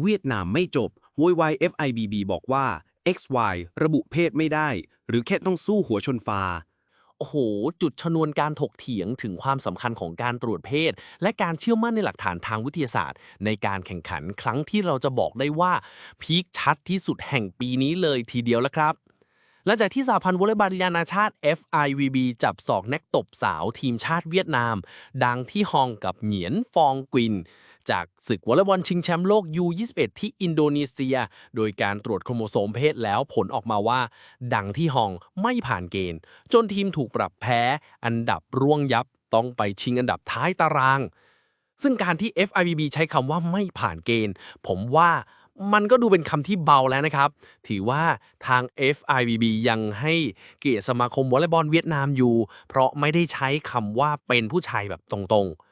เวียดนามไม่จบโวยวาย FIBB บอกว่า XY ระบุเพศไม่ได้ หรือแค่ต้องสู้หัวชนฟ้า โอ้โห จุดชนวนการถกเถียงถึงความสำคัญของการตรวจเพศ และการเชื่อมั่นในหลักฐานทางวิทยาศาสตร์ ในการแข่งขันครั้งที่เราจะบอกได้ว่า พีคชัดที่สุดแห่งปีนี้เลยทีเดียวแล้วครับหลังจากที่สหพันธ์วอลเลย์บอลนานาชาติ FIVB จับสอกนักตบสาวทีมชาติเวียดนาม ดังที่ฮองกับเหงียนฟองกวิน จากศึกวอลเลย์บอลชิงแชมป์โลก U21 ที่อินโดนีเซีย โดยการตรวจโครโมโซมเพศแล้วผลออกมาว่า ดังที่ฮองไม่ผ่านเกณฑ์ จนทีมถูกปรับแพ้ อันดับร่วงยับต้องไปชิงอันดับท้ายตาราง ซึ่งการที่ FIVB ใช้คำว่าไม่ผ่านเกณฑ์ ผมว่ามันก็ดูเป็นคำที่เบาแล้วนะครับ ถือว่าทาง FIVB ยังให้เกียรติสมาคมวอลเลย์บอลเวียดนามอยู่ เพราะไม่ได้ใช้คำว่าเป็นผู้ชายแบบตรงๆ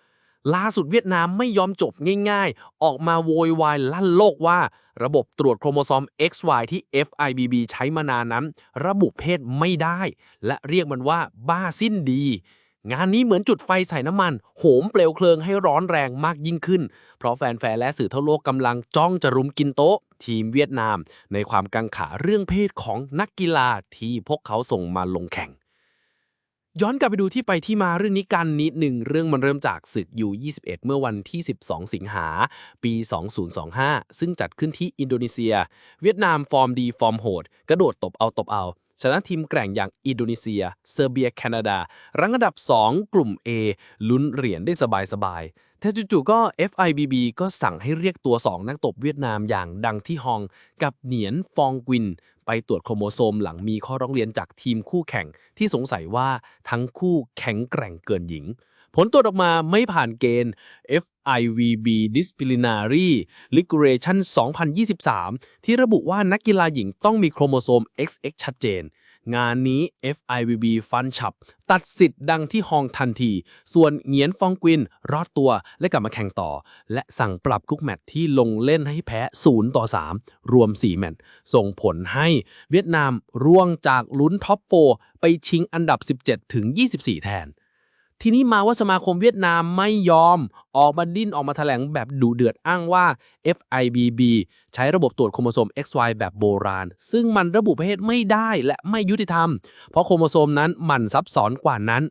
ล่าสุดเวียดนามไม่ยอมจบง่ายๆ ออกมาโวยวายลั่นโลกว่า ระบบตรวจโครโมโซม XY ที่ FIBB ใช้มานานนั้น ระบุเพศไม่ได้ และเรียกมันว่าบ้าสิ้นดี งานนี้เหมือนจุดไฟใส่น้ำมัน โหมเปลวเพลิงให้ร้อนแรงมากยิ่งขึ้น เพราะแฟนๆและสื่อทั่วโลกกำลังจ้องจะรุมกินโต๊ะ ทีมเวียดนาม ในความกังขาเรื่องเพศของนักกีฬาที่พวกเขาส่งมาลงแข่ง ย้อนกลับไปดูที่ไปที่มาเรื่องนี้กันนิดหนึ่งเรื่องมันเริ่มจากศึกยู21 เมื่อวันที่ 12 สิงหา ปี 2025 ซึ่งจัดขึ้นที่อินโดนีเซีย เวียดนามฟอร์มดีฟอร์มโหด กระโดดตบเอาตบเอา ชนะทีมแกร่งอย่างอินโดนีเซีย เซอร์เบีย แคนาดา รั้งอันดับ 2 กลุ่ม A ลุ้นเหรียญได้สบายๆแต่จู่ๆก็ FIBB ก็สั่งให้เรียกตัว 2 นักตบเวียดนามอย่างดังที่ฮองกับเหนียนฟองกวิน ไปตรวจโครโมโซมหลังมีข้อร้องเรียนจากทีมคู่แข่งที่สงสัยว่าทั้งคู่แข็งแกร่งเกินหญิง ผลตรวจออกมาไม่ผ่านเกณฑ์ FIVB Disciplinary Regulation 2023 ที่ระบุว่านักกีฬาหญิงต้องมีโครโมโซม XX ชัดเจน งานนี้ FIVB ฟันฉับ ตัดสิทธิ์ดังที่ฮองทันที ส่วนเหงียนฟองกวิน รอดตัวและกลับมาแข่งต่อ และสั่งปรับคุกแมตที่ลงเล่นให้แพ้ 0 ต่อ 3 รวม 4 แมตส่งผลให้เวียดนามร่วงจากลุ้นท็อป 4 ไปชิงอันดับ 17 ถึง 24 แทน ทีนี้มาว่าสมาคมเวียดนามไม่ยอม ออกมาดิ้นออกมาแถลงแบบดุเดือดอ้างว่า FIBB ใช้ระบบตรวจโครโมโซม XY แบบโบราณ ซึ่งมันระบุเพศไม่ได้และไม่ยุติธรรม เพราะโครโมโซมนั้นมันซับซ้อนกว่านั้น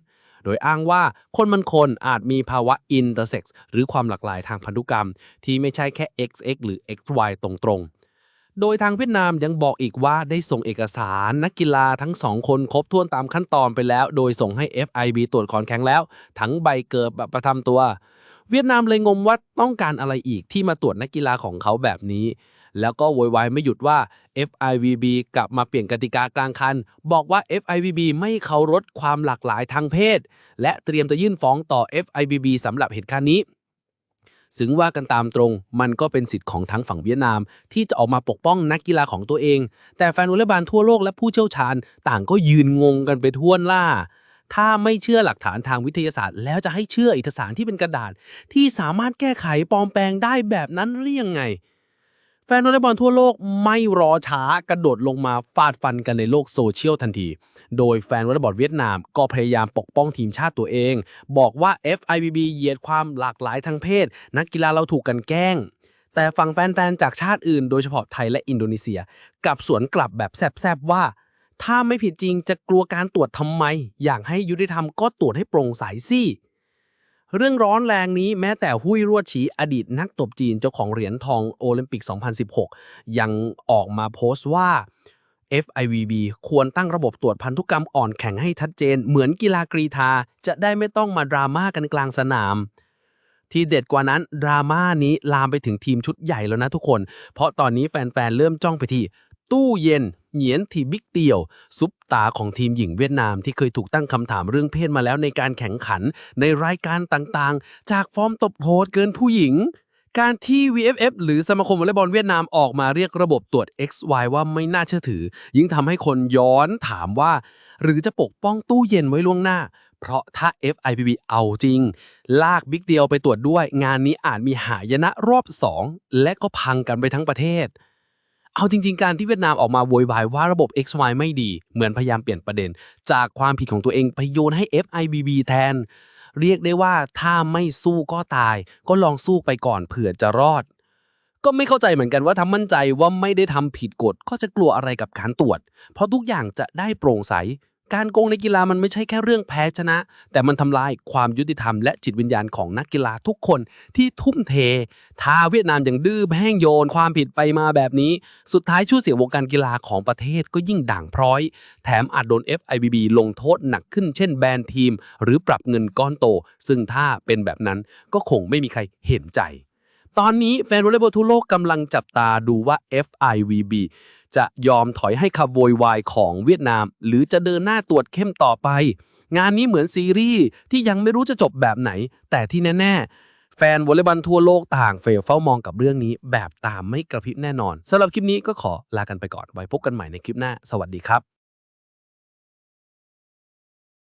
โดยอ้างว่าคนมันคนอาจมีภาวะ intersex หรือความหลากหลายทางพันธุกรรม ที่ไม่ใช่แค่ XX หรือ XY ตรงๆ โดยทางเวียดนามยังบอกอีกว่าได้ส่งเอกสารนักกีฬาทั้งสองคนครบถ้วนตามขั้นตอนไปแล้ว โดยส่งให้ FIB ตรวจคอนแข็งแล้ว ทั้งใบเกิดแบบประทำตัว เวียดนามเลยงมว่าต้องการอะไรอีกที่มาตรวจนักกีฬาของเขาแบบนี้ แล้วก็โวยวายไม่หยุดว่า FIVB กลับมาเปลี่ยนกติกากลางคัน บอกว่า FIVB ไม่เคารพความหลากหลายทางเพศ และเตรียมจะยื่นฟ้องต่อ FIVB สำหรับเหตุการณ์นี้ ซึ่งว่ากันตามตรง มันก็เป็นสิทธิ์ของทั้งฝั่งเวียดนาม ที่จะออกมาปกป้องนักกีฬาของตัวเอง แต่แฟนวอลเลย์บอลทั่วโลกและผู้เชี่ยวชาญ ต่างก็ยืนงงกันไปทั่วล่า ถ้าไม่เชื่อหลักฐานทางวิทยาศาสตร์ แล้วจะให้เชื่อเอกสารที่เป็นกระดาษ ที่สามารถแก้ไขปลอมแปลงได้แบบนั้นเรียงไง แฟนวอลเลย์บอลทั่วโลกไม่รอช้ากระโดดลงมาฟาดฟันกันในโลกโซเชียลทันที โดยแฟนวอลเลย์บอลเวียดนามก็พยายามปกป้องทีมชาติตัวเอง บอกว่า FIBB เหยียดความหลากหลายทางเพศ นักกีฬาเราถูกกันแกล้ง แต่ฝั่งแฟนๆจากชาติอื่นโดยเฉพาะไทยและอินโดนีเซียกับสวนกลับแบบแซบๆว่า ถ้าไม่ผิดจริงจะกลัวการตรวจทำไม อยางให้ยุติธรรมก็ตรวจให้โปร่งใสสิ เรื่องร้อนแรงนี้แม้แต่หุยรวดฉีอดีตนักตบจีนเจ้าของเหรียญทองโอลิมปิก 2016 ยังออกมาโพสต์ว่า FIVB ควรตั้งระบบตรวจพันธุกรรมอ่อนแข็งให้ชัดเจน เหมือนกีฬากรีธา จะได้ไม่ต้องมาดราม่ากันกลางสนาม ที่เด็ดกว่านั้นดราม่านี้ลามไปถึงทีมชุดใหญ่แล้วนะทุกคน เพราะตอนนี้แฟนๆ เริ่มจ้องไปที่ ตู้เย็นเหงียนทีบิ๊กเตียว ซุปตาของทีมหญิงเวียดนามที่เคยถูกตั้งคำถามเรื่องเพศมาแล้วในการแข่งขันในรายการต่างๆ จากฟอร์มตบโหดเกินผู้หญิง การที่ VFF หรือสมาคมวอลเลย์บอลเวียดนามออกมาเรียกระบบตรวจ XY ว่าไม่น่าเชื่อถือ ยิ่งทำให้คนย้อนถามว่า หรือจะปกป้องตู้เย็นไว้ล่วงหน้า เพราะถ้า FIPB เอาจริง ลากบิ๊กเดียวไปตรวจด้วย งานนี้อาจมีหายนะรอบ 2 และก็พังกันไปทั้งประเทศ เอาจริง ๆ การที่เวียดนามออกมาโวยวายว่าระบบ XY ไม่ดี เหมือนพยายามเปลี่ยนประเด็น จากความผิดของตัวเองไปโยนให้ FIBB แทน เรียกได้ว่าถ้าไม่สู้ก็ตาย ก็ลองสู้ไปก่อนเผื่อจะรอด ก็ไม่เข้าใจเหมือนกันว่าทำมั่นใจว่าไม่ได้ทำผิดกฎก็จะกลัวอะไรกับการตรวจ เพราะทุกอย่างจะได้โปร่งใส การโกงในกีฬามันไม่ใช่แค่เรื่องแพ้ชนะ แต่มันทำลายความยุติธรรมและจิตวิญญาณของนักกีฬาทุกคนที่ทุ่มเทท้าเวียดนามอย่างดื้อแห้งโยน ความผิดไปมาแบบนี้ สุดท้ายชื่อเสียงวงการกีฬาของประเทศก็ยิ่งด่างพร้อย แถมอาจโดน FIBB ลงโทษหนักขึ้นเช่นแบนทีม หรือปรับเงินก้อนโต ซึ่งถ้าเป็นแบบนั้นก็คงไม่มีใครเห็นใจ ตอนนี้แฟนวอลเลย์บอลทั่วโลกกำลังจับตาดูว่า FIVB จะยอมถอยให้คำโวยวายของเวียดนาม หรือจะเดินหน้าตรวจเข้มต่อไป งานนี้เหมือนซีรีส์ที่ยังไม่รู้จะจบแบบไหน แต่ที่แน่ๆ แฟนวอลเลย์บอลทั่วโลกต่างเฟลเฝ้ามองกับเรื่องนี้ แบบตามไม่กระพริบแน่นอนสำหรับคลิปนี้ก็ขอลากันไปก่อนไว้พบกันใหม่ในคลิปหน้า สวัสดีครับ